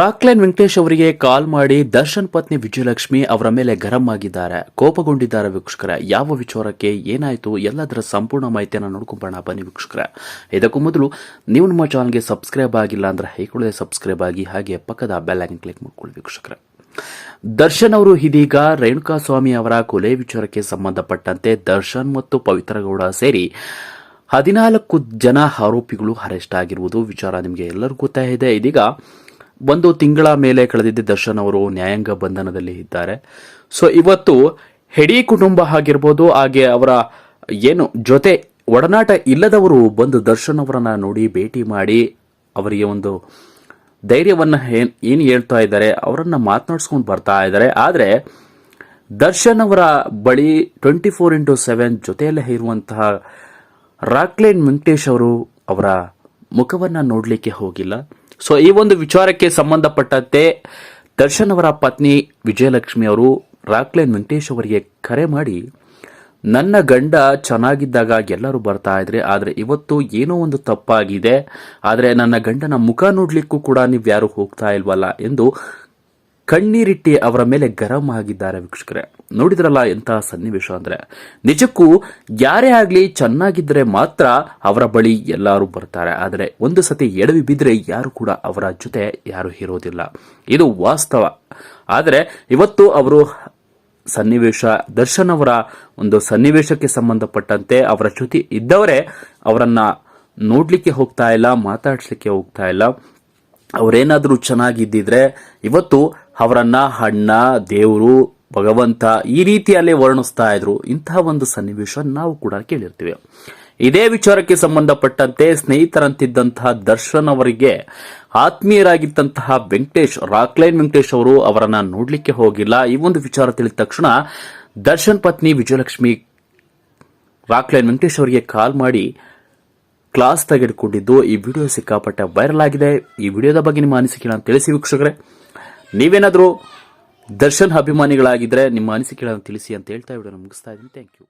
ರಾಕ್ಲೈನ್ ವೆಂಕಟೇಶ್ ಅವರಿಗೆ ಕಾಲ್ ಮಾಡಿ ದರ್ಶನ್ ಪತ್ನಿ ವಿಜಯಲಕ್ಷ್ಮಿ ಅವರ ಮೇಲೆ ಗರಂ ಆಗಿದ್ದಾರೆ. ಕೋಪಗೊಂಡಿದ್ದಾರೆ ವೀಕ್ಷಕರ. ಯಾವ ವಿಚಾರಕ್ಕೆ ಏನಾಯಿತು ಎಲ್ಲದರ ಸಂಪೂರ್ಣ ಮಾಹಿತಿಯನ್ನು ನೋಡ್ಕೊಂಬೋಣ ಬನ್ನಿ ವೀಕ್ಷಕರ. ಇದಕ್ಕೂ ಮೊದಲು ನೀವು ನಮ್ಮ ಚಾನಲ್ಗೆ ಸಬ್ಸ್ಕ್ರೈಬ್ ಆಗಿಲ್ಲ ಅಂದ್ರೆ ಹೈಕೊಳ್ಳದೆ ಸಬ್ಸ್ಕ್ರೈಬ್ ಆಗಿ ಹಾಗೆ ಪಕ್ಕದ ಬೆಲ್ ಐಕನ್ ಕ್ಲಿಕ್ ಮಾಡ್ಕೊಳ್ಳಿ ವೀಕ್ಷಕರ. ದರ್ಶನ್ ಅವರು ಇದೀಗ ರೇಣುಕಾ ಸ್ವಾಮಿ ಅವರ ಕೊಲೆ ವಿಚಾರಕ್ಕೆ ಸಂಬಂಧಪಟ್ಟಂತೆ ದರ್ಶನ್ ಮತ್ತು ಪವಿತ್ರಗೌಡ ಸೇರಿ ಹದಿನಾಲ್ಕು ಜನ ಆರೋಪಿಗಳು ಅರೆಸ್ಟ್ ಆಗಿರುವುದು ವಿಚಾರ ನಿಮಗೆ ಎಲ್ಲರಿಗೂ ಗೊತ್ತಾಗಿದೆ. ಇದೆ ಇದೀಗ ಒಂದು ತಿಂಗಳ ಮೇಲೆ ಕಳೆದಿದ್ದ ದರ್ಶನ್ ಅವರು ನ್ಯಾಯಾಂಗ ಬಂಧನದಲ್ಲಿ ಇದ್ದಾರೆ. ಸೊ ಇವತ್ತು ಹೆಡಿ ಕುಟುಂಬ ಆಗಿರ್ಬೋದು, ಹಾಗೆ ಅವರ ಏನು ಜೊತೆ ಒಡನಾಟ ಇಲ್ಲದವರು ಬಂದು ದರ್ಶನ್ ಅವರನ್ನ ನೋಡಿ ಭೇಟಿ ಮಾಡಿ ಅವರಿಗೆ ಒಂದು ಧೈರ್ಯವನ್ನು ಏನ್ ಹೇಳ್ತಾ ಇದ್ದಾರೆ, ಅವರನ್ನು ಮಾತನಾಡಿಸ್ಕೊಂಡು ಬರ್ತಾ ಇದ್ದಾರೆ. ಆದರೆ ದರ್ಶನ್ ಅವರ ಬಳಿ ಟ್ವೆಂಟಿ ಫೋರ್ ಇಂಟು ಸೆವೆನ್ ಜೊತೆಯಲ್ಲೇ ಇರುವಂತಹ ರಾಕ್ಲೈನ್ ವೆಂಕಟೇಶ್ ಅವರು ಅವರ ಮುಖವನ್ನ ನೋಡಲಿಕ್ಕೆ ಹೋಗಿಲ್ಲ. ಸೊ ಈ ಒಂದು ವಿಚಾರಕ್ಕೆ ಸಂಬಂಧಪಟ್ಟಂತೆ ದರ್ಶನ್ ಅವರ ಪತ್ನಿ ವಿಜಯಲಕ್ಷ್ಮಿ ಅವರು ರಾಕ್ಲೈನ್ ವೆಂಕಟೇಶ್ ಅವರಿಗೆ ಕರೆ ಮಾಡಿ, ನನ್ನ ಗಂಡ ಚೆನ್ನಾಗಿದ್ದಾಗ ಎಲ್ಲರೂ ಬರ್ತಾ ಇದ್ರೆ, ಆದರೆ ಇವತ್ತು ಏನೋ ಒಂದು ತಪ್ಪಾಗಿದೆ. ಆದರೆ ನನ್ನ ಗಂಡನ ಮುಖ ನೋಡ್ಲಿಕ್ಕೂ ಕೂಡ ನೀವು ಯಾರು ಹೋಗ್ತಾ ಇಲ್ವಲ್ಲ? ಎಂದು ಕಣ್ಣೀರಿಟ್ಟಿ ಅವರ ಮೇಲೆ ಗರಂ ಆಗಿದ್ದಾರೆ ವೀಕ್ಷಕರೇ. ನೋಡಿದ್ರಲ್ಲ ಎಂತಹ ಸನ್ನಿವೇಶ ಅಂದ್ರೆ. ನಿಜಕ್ಕೂ ಯಾರೇ ಆಗ್ಲಿ ಚೆನ್ನಾಗಿದ್ರೆ ಮಾತ್ರ ಅವರ ಬಳಿ ಎಲ್ಲರೂ ಬರ್ತಾರೆ. ಆದರೆ ಒಂದು ಸತಿ ಎಡವಿ ಬಿದ್ರೆ ಯಾರು ಕೂಡ ಅವರ ಜೊತೆ ಯಾರು ಇರೋದಿಲ್ಲ. ಇದು ವಾಸ್ತವ. ಆದರೆ ಇವತ್ತು ಅವರು ಸನ್ನಿವೇಶ, ದರ್ಶನ್ ಅವರ ಒಂದು ಸನ್ನಿವೇಶಕ್ಕೆ ಸಂಬಂಧಪಟ್ಟಂತೆ ಅವರ ಜೊತೆ ಇದ್ದವರೇ ಅವರನ್ನ ನೋಡ್ಲಿಕ್ಕೆ ಹೋಗ್ತಾ ಇಲ್ಲ, ಮಾತಾಡ್ಸ್ಲಿಕ್ಕೆ ಹೋಗ್ತಾ ಇಲ್ಲ. ಅವರೇನಾದರೂ ಚೆನ್ನಾಗಿದ್ದಿದ್ರೆ ಇವತ್ತು ಅವರನ್ನ ಅಣ್ಣ, ದೇವರು, ಭಗವಂತ ಈ ರೀತಿಯಲ್ಲೇ ವರ್ಣಿಸ್ತಾ ಇದ್ರು. ಇಂತಹ ಒಂದು ಸನ್ನಿವೇಶ ನಾವು ಕೂಡ ಕೇಳಿರ್ತೀವಿ. ಇದೇ ವಿಚಾರಕ್ಕೆ ಸಂಬಂಧಪಟ್ಟಂತೆ ಸ್ನೇಹಿತರಂತಿದ್ದಂತಹ ದರ್ಶನ್ ಅವರಿಗೆ ಆತ್ಮೀಯರಾಗಿದ್ದಂತಹ ವೆಂಕಟೇಶ್, ರಾಕ್ಲೈನ್ ವೆಂಕಟೇಶ್ ಅವರು ಅವರನ್ನ ನೋಡ್ಲಿಕ್ಕೆ ಹೋಗಿಲ್ಲ. ಈ ಒಂದು ವಿಚಾರ ತಿಳಿದ ತಕ್ಷಣ ದರ್ಶನ್ ಪತ್ನಿ ವಿಜಯಲಕ್ಷ್ಮಿ ರಾಕ್ಲೈನ್ ವೆಂಕಟೇಶ್ ಅವರಿಗೆ ಕಾಲ್ ಮಾಡಿ ಕ್ಲಾಸ್ ತೆಗೆದುಕೊಂಡಿದ್ದು, ಈ ವಿಡಿಯೋ ಸಿಕ್ಕಾಪಟ್ಟೆ ವೈರಲ್ ಆಗಿದೆ. ಈ ವಿಡಿಯೋದ ಬಗ್ಗೆ ನಿಮ್ಮ ಅನಿಸಿಕೆ ನಾನು ತಿಳಿಸಿ ವೀಕ್ಷಕರೇ. ನೀವೇನಾದರೂ ದರ್ಶನ್ ಅಭಿಮಾನಿಗಳಾಗಿದ್ದರೆ ನಿಮ್ಮ ಅನಿಸಿಕೆಗಳನ್ನು ತಿಳಿಸಿ ಅಂತ ಹೇಳ್ತಾ ವಿಡಿಯೋ ಮುಗಿಸ್ತಾ ಇದ್ದೀನಿ. Thank you